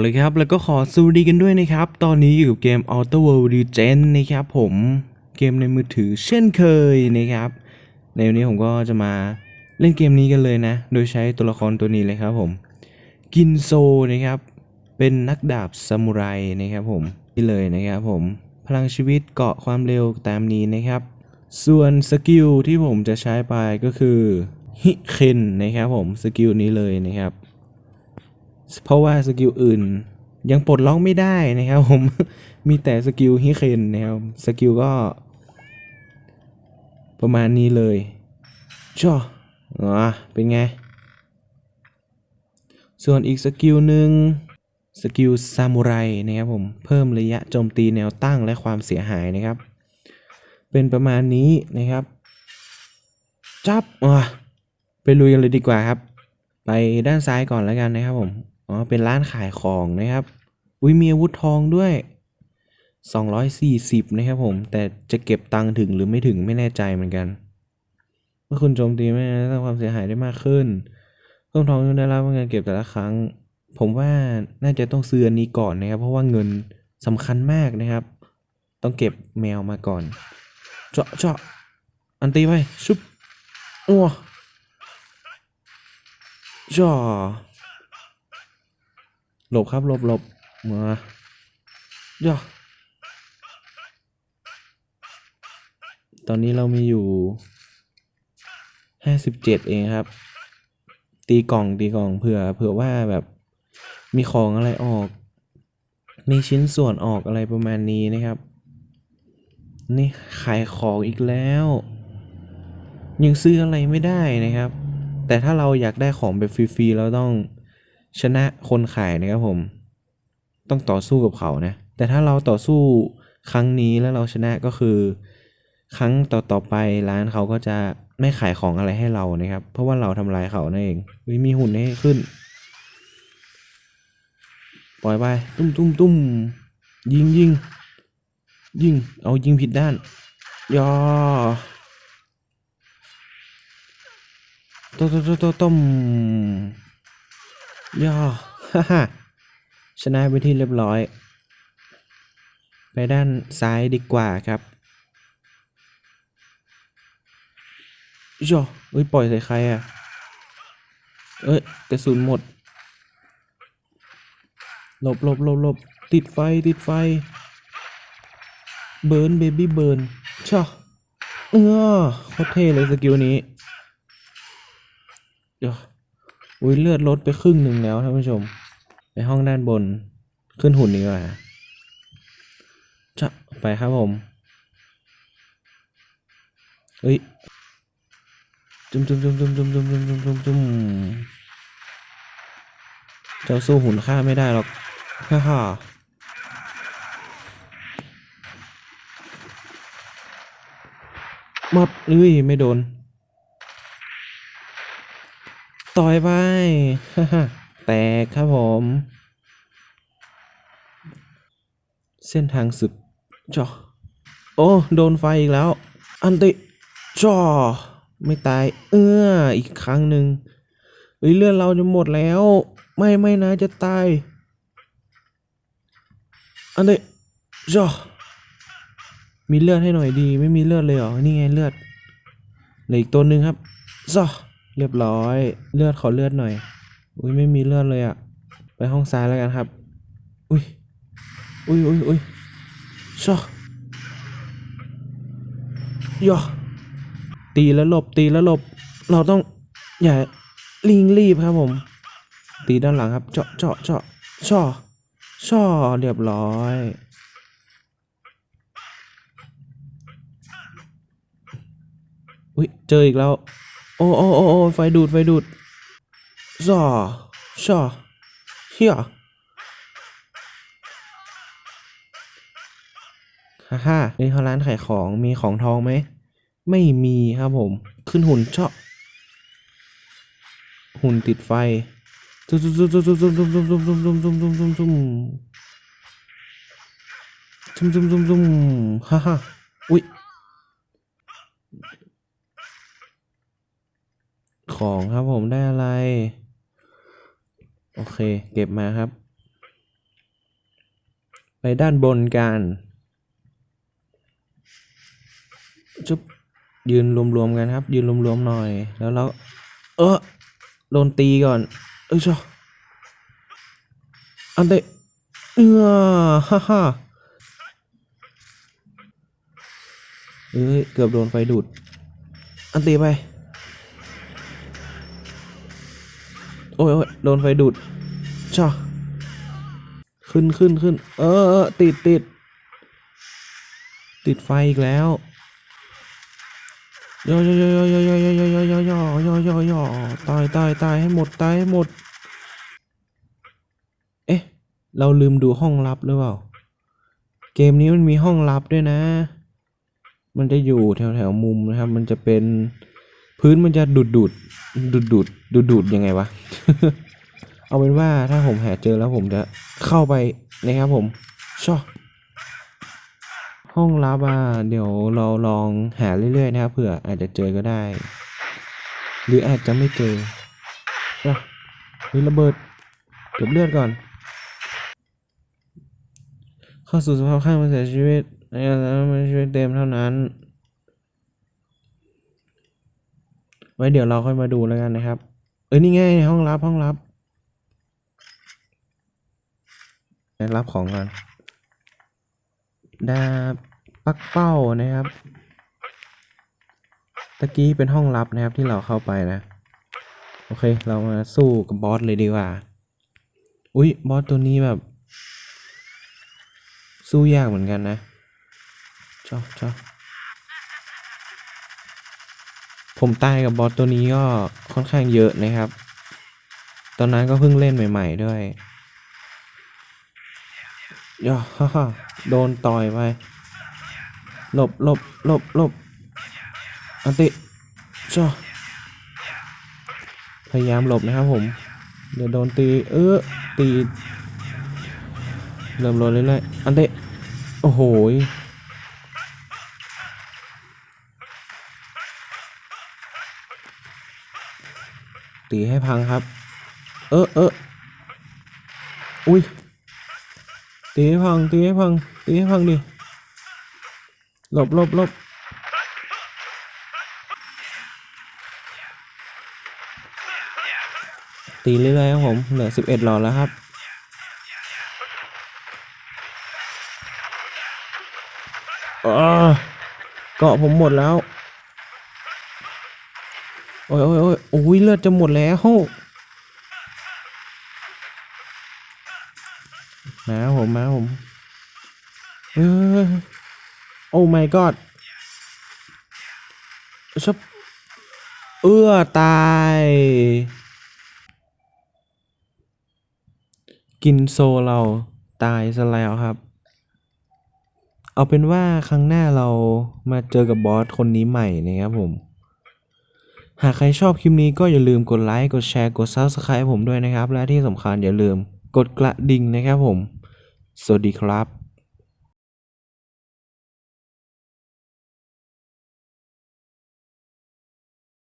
เลยครับ แล้วก็ขอสวัสดีกันด้วยนะครับ ตอนนี้อยู่กับเกม Outer World Legend นะครับผมเกมในมือถือเช่นเคยนะครับ ในวันนี้ผมก็จะมาเล่นเกมนี้กันเลยนะ โดยใช้ตัวละครตัวนี้เลยครับผม กินโซนะครับ เป็นนักดาบซามูไรนะครับผมนี่เลยนะครับผม พลังชีวิตเกาะความเร็วตามนี้นะครับ ส่วนสกิลที่ผมจะใช้ไปก็คือฮิเคนนะครับผมสกิลนี้เลยนะครับ เพราะว่าสกิลอื่น ยังปลดล็อกไม่ได้นะครับผม มีแต่สกิลฮิเคนนะครับ สกิลก็ ประมาณนี้เลยจ้ออะเป็นไง ส่วนอีกสกิลหนึ่งสกิลซามูไรนะครับผม เพิ่มระยะโจมตีแนวตั้งและความเสียหายนะครับ เป็นประมาณนี้นะครับ จับอะไปลุยกันเลยดีกว่าครับ ไปด้านซ้ายก่อนแล้วกันนะครับผม อ๋อ เป็นร้านขายของนะครับ อุ้ยมีอาวุธทองด้วย 240 นะครับผม แต่จะเก็บตังค์ถึงหรือไม่ถึงไม่แน่ใจเหมือนกัน เมื่อคุณโจมตีไม่ได้รับความเสียหายได้มากขึ้น เพิ่มทองที่ได้รับเงินเก็บแต่ละครั้ง ผมว่าน่าจะต้องซื้ออันนี้ก่อนนะครับ เพราะว่าเงินสำคัญมากนะครับ ต้องเก็บแมวมาก่อน เจาะเจาะอันตีไปชุบอ้วจ่อ หลบครับหลบหลบมาจ่อตอนนี้เรามีอยู่ห้าสิบเจ็ดเองครับ ตีกล่องตีกล่องเผื่อเผื่อว่าแบบมีของอะไรออก มีชิ้นส่วนออกอะไรประมาณนี้นะครับ นี่ขายของอีกแล้ว ยังซื้ออะไรไม่ได้นะครับ แต่ถ้าเราอยากได้ของแบบฟรีๆเราต้อง ชนะคนขายนะครับผม ต้องต่อสู้กับเขานะ แต่ถ้าเราต่อสู้ครั้งนี้แล้วเราชนะก็คือ ครั้งต่อๆไปร้านเขาก็จะไม่ขายของอะไรให้เรานะครับ เพราะว่าเราทำลายเขานั่นเองเฮ้ยมีหุ่นให้ขึ้น ปล่อยไป ตุ้มตุ้มตุ้มยิงยิงยิง เอายิงผิดด้านยอต้มต้มต้มต้ม ยอฮ่าฮ่าชนะไปที่เรียบร้อย ไปด้านซ้ายดีกว่าครับย่อเอ้ย ปล่อยใส่ใครอะ เอ้ยกระสุนหมด หลบหลบหลบหลบติดไฟ ติดไฟ เบิร์นเบบี้เบิร์นชอเออโคตรเท่เลยสกิลนี้ เดี๋ยว อุ้ยเลือดลดไปครึ่งหนึ่งแล้วท่านผู้ชม ไปห้องด้านบนขึ้นหุ่นดีกว่าจะไปครับผมเฮ้ยจุ่มจุ่มจุ่มจุ่มจุ่มจุ่มจุ่มจุ่มจุ่มจุ่มเจ้าสู้หุ่นข้าไม่ได้หรอกฮ่าฮ่ามับเอ้ยไม่โดน ต่อยไปแตกครับผม เส้นทางศึกจอโอ้ โดนไฟอีกแล้ว อันติจอไม่ตาย เอื้ออีกครั้งหนึ่งเฮ้ยเลือดเราจะหมดแล้ว ไม่ไม่นะจะตาย อันนี้จอมีเลือดให้หน่อยดี ไม่มีเลือดเลยเหรอ นี่ไงเลือดเหลืออีกตัวหนึ่งครับจอ เรียบร้อย เลือดขอเลือดหน่อย อุ้ยไม่มีเลือดเลยอะไปห้องซ้ายแล้วกันครับ อุ้ย อุ้ยอุ้ยอุ้ยจอยอตีแล้วหลบตีแล้วหลบ เราต้องอย่าลิงรีบครับผม ตีด้านหลังครับเจาะเจาะเจาะช่อช่อเรียบร้อยอุ้ยเจออีกแล้ว โอ้โอ้โอ้ไฟดูดไฟดูดช่อช่อเฮียฮ่าฮ่านี่เขาร้านขายของมีของทองไหม ไม่มีครับผม ขึ้นหุ่นเจาะหุ่นติดไฟซุ่มซุ่มซุ่มซุ่มซุ่มซุ่มซุ่มซุ่มซุ่มซุ่มซุ่มซุ่มซุ่มซุ่มซุ่มซุ่มซุ่มซุ่มซุ่มฮ่าฮ่าอุ๊ย ของครับผมได้อะไร โอเค เก็บมาครับ ไปด้านบนกันจุ๊บยืนรวมๆกันครับ ยืนรวมๆหน่อย แล้วเราเออโดนตีก่อน เอ้ยชออันเตเออฮ่าฮ่าเอ้ยเกือบโดนไฟดูด อันตีไป โอ้ยโดนไฟดูดชอขึ้นขึ้นขึ้น เออเออติดติดติดไฟอีกแล้วย่อย่อย่อย่อย่อย่อย่อย่อย่อย่อย่อย่อย่อตายตายตายให้หมดตายให้หมด เอ๊ะ เราลืมดูห้องลับหรือเปล่า เกมนี้มันมีห้องลับด้วยนะ มันจะอยู่แถวแถวมุมนะครับ มันจะเป็นพื้นมันจะดูดดูด ดูดดูดดูดดูดยังไงวะ เอาเป็นว่าถ้าผมหาเจอแล้วผมจะเข้าไปนะครับผมชอบห้องลับอะเดี๋ยวเราลองหาเรื่อยๆนะครับเผื่ออาจจะเจอก็ได้ หรืออาจจะไม่เจอนะมีระเบิดเก็บเลือดก่อน เข้าสู่สภาพข้างมันเสียชีวิตในการมันชีวิตเต็มเท่านั้น ไว้เดี๋ยวเราค่อยมาดูแล้วกันนะครับ เอ้ยนี่ไงห้องลับห้องลับรับของก่อนดาปักเป้านะครับ ตะกี้เป็นห้องลับนะครับที่เราเข้าไปนะ โอเค เรามาสู้กับบอสเลยดีกว่า อุ้ยบอสตัวนี้แบบ สู้ยากเหมือนกันนะชอบชอบ ผมตายกับบอสตัวนี้ก็ค่อนข้างเยอะนะครับ ตอนนั้นก็เพิ่งเล่นใหม่ ๆด้วยย่อฮ่าโดนต่อยไป หลบหลบหลบหลบอันติชอพยายามหลบนะครับผม เดี๋ยวโดนตี เออตี เริ่มลดนเรื่อยๆอันตะโอ้โห ตีให้พังครับ เออเอออุ้ยตีให้พังตีให้พังตีให้พังดิหลบหลบหลบตีเรื่อยๆครับผมเหลือสิบเอ็ดหลอดแล้วครับเออเกาะผมหมดแล้ว โอ้ยโอ้ยโอ้ยโอ้ยเลือดจะหมดแล้วมาผมมาผมเออโอ้ my god ชับเอื้อตาย กินโซเราตายซะแล้วครับ เอาเป็นว่าครั้งหน้าเรามาเจอกับบอสคนนี้ใหม่นะครับผม หากใครชอบคลิปนี้ก็อย่าลืมกดไลค์ กดแชร์ กด Subscribe ผมด้วยนะครับ และที่สำคัญอย่าลืมกดกระดิ่งนะครับผม สวัสดีครับ